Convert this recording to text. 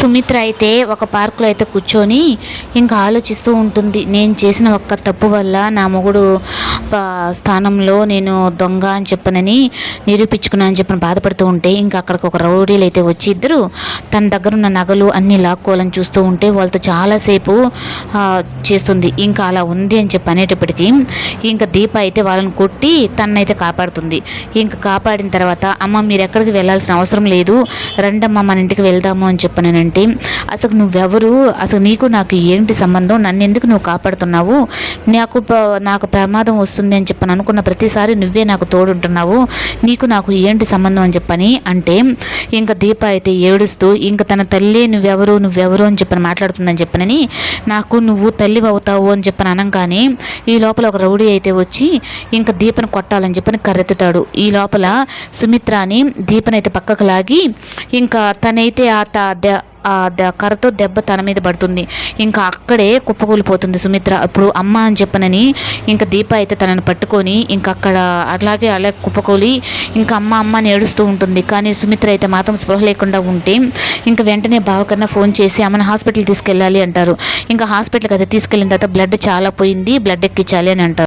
సుమిత్ర అయితే ఒక పార్కులో అయితే కూర్చొని ఇంకా ఆలోచిస్తూ ఉంటుంది నేను చేసిన ఒక్క తప్పు వల్ల నా మొగుడు స్థానంలో నేను దొంగ అని చెప్పనని నిరూపించుకున్నానని చెప్పని బాధపడుతూ ఉంటే ఇంకా అక్కడికి ఒక రౌడీలు అయితే వచ్చి ఇద్దరు తన దగ్గర ఉన్న నగలు అన్నీ లాక్కోవాలని చూస్తూ ఉంటే వాళ్ళతో చాలాసేపు చేస్తుంది. ఇంకా అలా ఉంది అని చెప్పి అనేటప్పటికీ ఇంకా దీప అయితే వాళ్ళని కొట్టి తన్నైతే కాపాడుతుంది. ఇంకా కాపాడిన తర్వాత అమ్మ మీరు ఎక్కడికి వెళ్ళాల్సిన అవసరం లేదు. రండమ్మ మన ఇంటికి వెళ్దాము అని చెప్పానంటే అసలు నువ్వెవరు? అసలు నీకు నాకు ఏంటి సంబంధం? నన్ను ఎందుకు నువ్వు కాపాడుతున్నావు? నాకు నాకు ప్రమాదం వస్తుంది అని చెప్పని అనుకున్న ప్రతిసారి నువ్వే నాకు తోడుంటున్నావు నీకు నాకు ఏంటి సంబంధం అని చెప్పని అంటే ఇంకా దీప అయితే ఏడుస్తూ ఇంకా తన తల్లి నువ్వెవరు నువ్వెవరు అని చెప్పని మాట్లాడుతుందని చెప్పనని నాకు నువ్వు తల్లి అవుతావు అని చెప్పని అనగానే ఈ లోపల ఒక రౌడీ అయితే వచ్చి ఇంకా దీపను కొట్టాలని చెప్పని కర్రెత్తుతాడు. ఈ లోపల సుమిత్రాని దీపనైతే పక్కకు లాగి ఇంకా తనైతే ఆ త- ఆ కర్రతో దెబ్బ తన మీద పడుతుంది. ఇంకా అక్కడే కుప్పకూలిపోతుంది సుమిత్ర. అప్పుడు అమ్మ అని చెప్పనని ఇంకా దీప అయితే తనని పట్టుకొని ఇంకా అక్కడ అలాగే అలా కుప్పకూలి ఇంకా అమ్మ అమ్మ అని ఏడుస్తూ ఉంటుంది. కానీ సుమిత్ర అయితే మాత్రం స్పృహ లేకుండా ఉంటే ఇంకా వెంటనే బావకన్నా ఫోన్ చేసి అమ్మని హాస్పిటల్ తీసుకెళ్ళాలి అంటారు. ఇంకా హాస్పిటల్కి అయితే తీసుకెళ్ళిన తర్వాత బ్లడ్ చాలా పోయింది బ్లడ్ ఎక్కించాలి అని అంటారు.